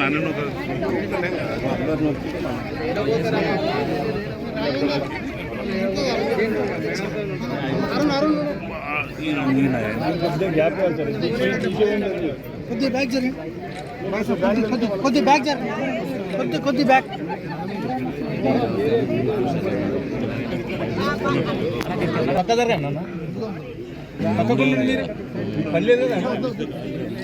నన్ను కొద్ది బ్యాగ్ జరి కొద్ది కొద్ది బ్యాగ్ జరి కొద్ది కొద్ది బ్యాగ్ పక్క జరగండి అన్న పక్కకుండా మీరు పని లేదు కదా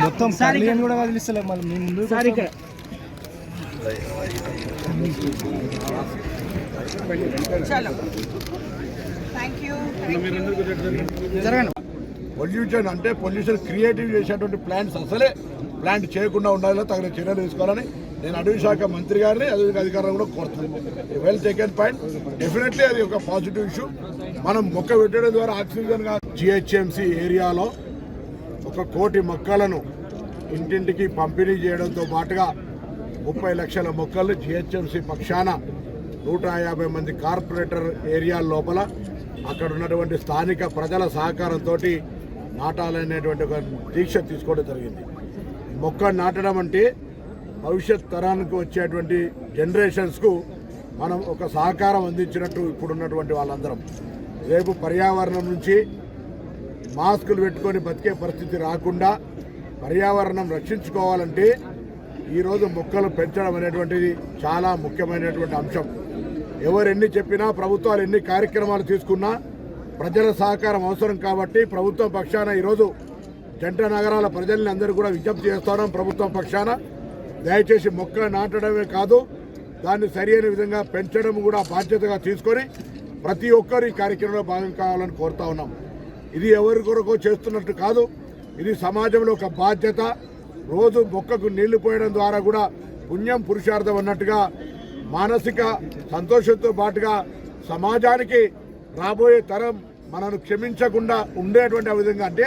మొత్తం సారీ కూడా వదిలిస్తలే మళ్ళీ మీ ముందు సారీ పొల్యూషన్ అంటే పొల్యూషన్ క్రియేటివ్ చేసేటువంటి ప్లాంట్స్ అసలే ప్లాంట్ చేయకుండా ఉండాలో తగిన చర్యలు తీసుకోవాలని నేను అటవీ శాఖ మంత్రి గారిని అటవీ అధికారులను కూడా కోరుతాను వెల్ టేకెన్ పాయింట్ డెఫినెట్లీ అది ఒక పాజిటివ్ ఇష్యూ మనం మొక్క పెట్టడం ద్వారా ఆక్సిజన్ జిహెచ్ఎంసి ఏరియాలో ఒక కోటి మొక్కలను ఇంటింటికి పంపిణీ చేయడంతో పాటుగా ముప్పై లక్షల మొక్కలు జిహెచ్ఎంసి పక్షాన నూట యాభై మంది కార్పొరేటర్ ఏరియా లోపల అక్కడ ఉన్నటువంటి స్థానిక ప్రజల సహకారంతో నాటాలనేటువంటి ఒక దీక్ష తీసుకోవడం జరిగింది. మొక్క నాటడం అంటే భవిష్యత్ తరానికి వచ్చేటువంటి జనరేషన్స్కు మనం ఒక సహకారం అందించినట్టు ఇప్పుడున్నటువంటి వాళ్ళందరం. రేపు పర్యావరణం నుంచి మాస్కులు పెట్టుకొని బతికే పరిస్థితి రాకుండా పర్యావరణం రక్షించుకోవాలంటే ఈరోజు మొక్కలు పెంచడం అనేటువంటిది చాలా ముఖ్యమైనటువంటి అంశం. ఎవరు ఎన్ని చెప్పినా ప్రభుత్వాలు ఎన్ని కార్యక్రమాలు తీసుకున్నా ప్రజల సహకారం అవసరం కాబట్టి ప్రభుత్వం పక్షాన ఈరోజు జంట నగరాల ప్రజల్ని అందరూ కూడా విజ్ఞప్తి చేస్తున్నాం ప్రభుత్వం పక్షాన దయచేసి మొక్క నాటడమే కాదు దాన్ని సరైన విధంగా పెంచడం కూడా బాధ్యతగా తీసుకొని ప్రతి ఒక్కరు ఈ కార్యక్రమంలో భాగం కావాలని కోరుతా ఉన్నాం. ఇది ఎవరి కొరకు చేస్తున్నట్టు కాదు ఇది సమాజంలో ఒక బాధ్యత. రోజు మొక్కకు నీళ్ళు పోయడం ద్వారా కూడా పుణ్యం పురుషార్థం అన్నట్టుగా మానసిక సంతోషంతో పాటుగా సమాజానికి రాబోయే తరం మనను క్షమించకుండా ఉండేటువంటి ఆ విధంగా అంటే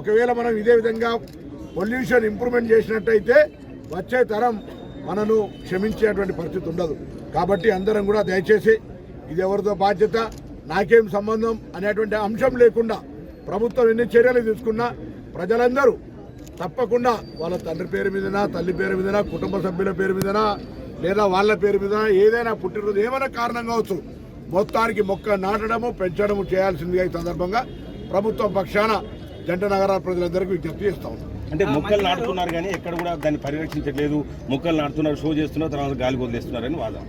ఒకవేళ మనం ఇదే విధంగా పొల్యూషన్ ఇంప్రూవ్మెంట్ చేసినట్టయితే వచ్చే తరం మనను క్షమించేటువంటి పరిస్థితి ఉండదు. కాబట్టి అందరం కూడా దయచేసి ఇది ఎవరితో బాధ్యత నాకేం సంబంధం అనేటువంటి అంశం లేకుండా ప్రభుత్వం ఎన్ని చర్యలు తీసుకున్నా ప్రజలందరూ తప్పకుండా వాళ్ళ తండ్రి పేరు మీదనా తల్లి పేరు మీదనా కుటుంబ సభ్యుల పేరు మీదనా లేదా వాళ్ళ పేరు మీద ఏదైనా పుట్టినరోజు ఏమైనా కారణం కావచ్చు మొత్తానికి మొక్క నాటడము పెంచడము చేయాల్సిందిగా ఈ సందర్భంగా ప్రభుత్వం పక్షాన జంట నగరాల ప్రజలందరికీ విజ్ఞప్తి చేస్తా ఉన్నాం. అంటే మొక్కలు నాటుతున్నారు కానీ ఎక్కడ కూడా దాన్ని పరిరక్షించట్లేదు. మొక్కలు నాటుతున్నారు షో చేస్తున్నారు తర్వాత గాలి వదిలేస్తున్నారని వాదం.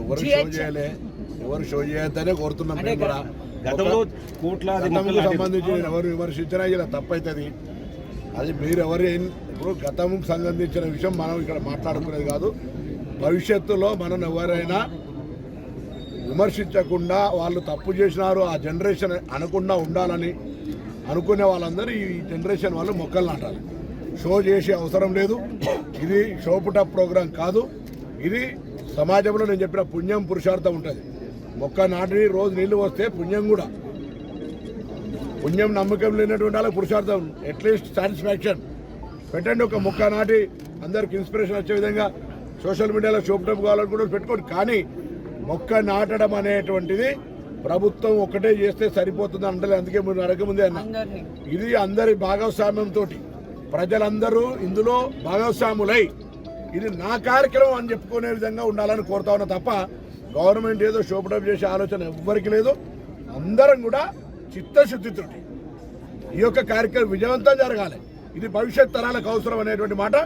ఎవరు షో చేయలే ఎవరు షో చేయొద్దనే కోరుతున్నాం మేము కూడా. గతంలో కోట్లాది సంబంధించి నేను ఎవరు విమర్శించినా ఇలా తప్పవుతుంది అది మీరు ఎవరు ఇప్పుడు గతంకు సంబంధించిన విషయం మనం ఇక్కడ మాట్లాడుకునేది కాదు. భవిష్యత్తులో మనం ఎవరైనా విమర్శించకుండా వాళ్ళు తప్పు చేసినారు ఆ జనరేషన్ అనకుండా ఉండాలని అనుకునే వాళ్ళందరూ ఈ జనరేషన్ వాళ్ళు మొక్కలు నాటాలి. షో చేసే అవసరం లేదు. ఇది షోపుట ప్రోగ్రాం కాదు. ఇది సమాజంలో నేను చెప్పిన పుణ్యం పురుషార్థం ఉంటుంది. మొక్క నాటి రోజు నీళ్ళు వస్తే పుణ్యం కూడా. పుణ్యం నమ్మకం లేనటువంటి వాళ్ళకి పురుషార్థం. అట్లీస్ట్ సాటిస్ఫాక్షన్ పెట్టండి ఒక మొక్క నాటి. అందరికి ఇన్స్పిరేషన్ వచ్చే విధంగా సోషల్ మీడియాలో షోప్టప్ కావాలనుకుంటే పెట్టుకోండి. కానీ మొక్క నాటడం అనేటువంటిది ప్రభుత్వం ఒకటే చేస్తే సరిపోతుంది అంటే అందుకే మీరు అడగముందే అన్న. ఇది అందరి భాగస్వామ్యంతో ప్రజలందరూ ఇందులో భాగస్వాములై. ఇది నా కార్యక్రమం అని చెప్పుకునే విధంగా ఉండాలని కోరుతా ఉన్నా తప్ప గవర్నమెంట్ ఏదో షోపడప్ చేసే ఆలోచన ఎవ్వరికి లేదు. అందరం కూడా చిత్తశుద్ధితో ఈ యొక్క కార్యక్రమం విజయవంతం జరగాలి. ఇది భవిష్యత్ తరాలకు అవసరం అనేటువంటి మాట.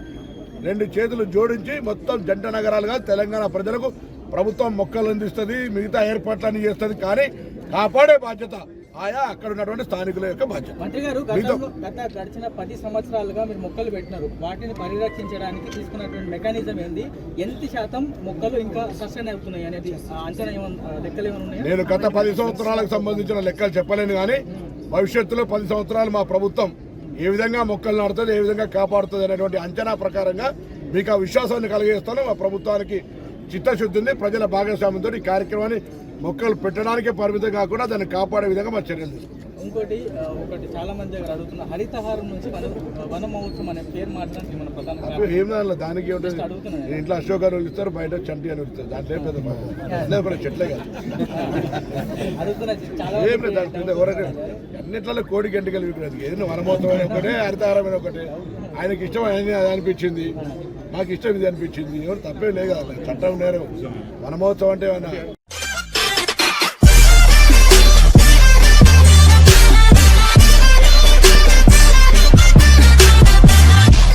రెండు చేతులు జోడించి మొత్తం జంట నగరాలుగా తెలంగాణ ప్రజలకు ప్రభుత్వం మొక్కలు అందిస్తుంది మిగతా ఏర్పాట్లన్నీ చేస్తుంది కానీ కాపాడే బాధ్యత ఆయా అక్కడ ఉన్నటువంటి స్థానికుల యొక్క బాధ్యత. మంత్రి గారు గత గడిచిన పది సంవత్సరాలుగా మీరు మొక్కలు పెట్టినారు. వాటిని పరిరక్షించడానికి తీసుకున్నటువంటి మెకానిజం ఏంది? ఎంత శాతం మొక్కలు ఇంకా సస్టైన్ అవుతున్నాయి అనేది అంచనా లెక్కలు ఏమైనా ఉన్నాయా? నేను గత పది సంవత్సరాలకు సంబంధించిన లెక్కలు చెప్పలేను కానీ భవిష్యత్తులో పది సంవత్సరాలు మా ప్రభుత్వం ఏ విధంగా మొక్కలు నాడుతుంది ఏ విధంగా కాపాడుతుంది అనేటువంటి అంచనా ప్రకారంగా మీకు ఆ విశ్వాసాన్ని కలిగేస్తాను మా ప్రభుత్వానికి చిత్తశుద్ధి ఉంది ప్రజల భాగస్వామ్యంతో ఈ కార్యక్రమాన్ని మొక్కలు పెట్టడానికే పరిమితం కాకుండా దాన్ని కాపాడే విధంగా మా చర్యలు తీసుకుంటాం ఇంకోటి ఒకటి చాలా మంది దగ్గర అడుగుతున్న హరితహారం నుంచి వన మహోత్సవం అనే పేరు మార్చడానికి మన ప్రధాన. ఏం దానిలో దానికి ఇంట్లో అశోక్ గారు ఇస్తారు బయట చంటి అని ఇస్తారు దాంట్లో పెద్ద కూడా చెట్లే కదా. ఏం లేదు దాని అన్నిట్లలో కోడి విగ్రహానికి ఏదైనా వనమోత్తమైన ఒకటే హరితారమైన ఒకటే. ఆయనకి ఇష్టం ఆయన అది అనిపించింది నాకు ఇష్టం ఇది అనిపించింది. ఎవరు తప్పే లేదు చట్టం నేరం. వనమహోత్సవం అంటే